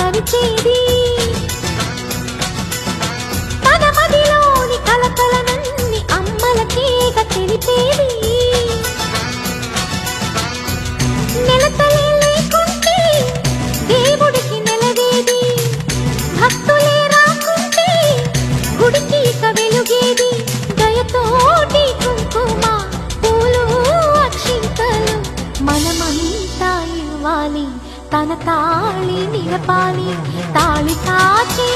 పరిచేది. ముత్తైదు తన మదిలోని కలకలనన్ని అమ్మలకేగ తెలిపేది. నెలతలే లేకుంటే దేవుడికి నెలవేది. భక్తులే రాకుంటే గుడికి ఇక వెలుగేది. దయతోటి కుంకుమ పూలు అక్షింతలు మనమంతా ఇవ్వాలి. தன தாளி நிறப்பாளி தாளி காட்சி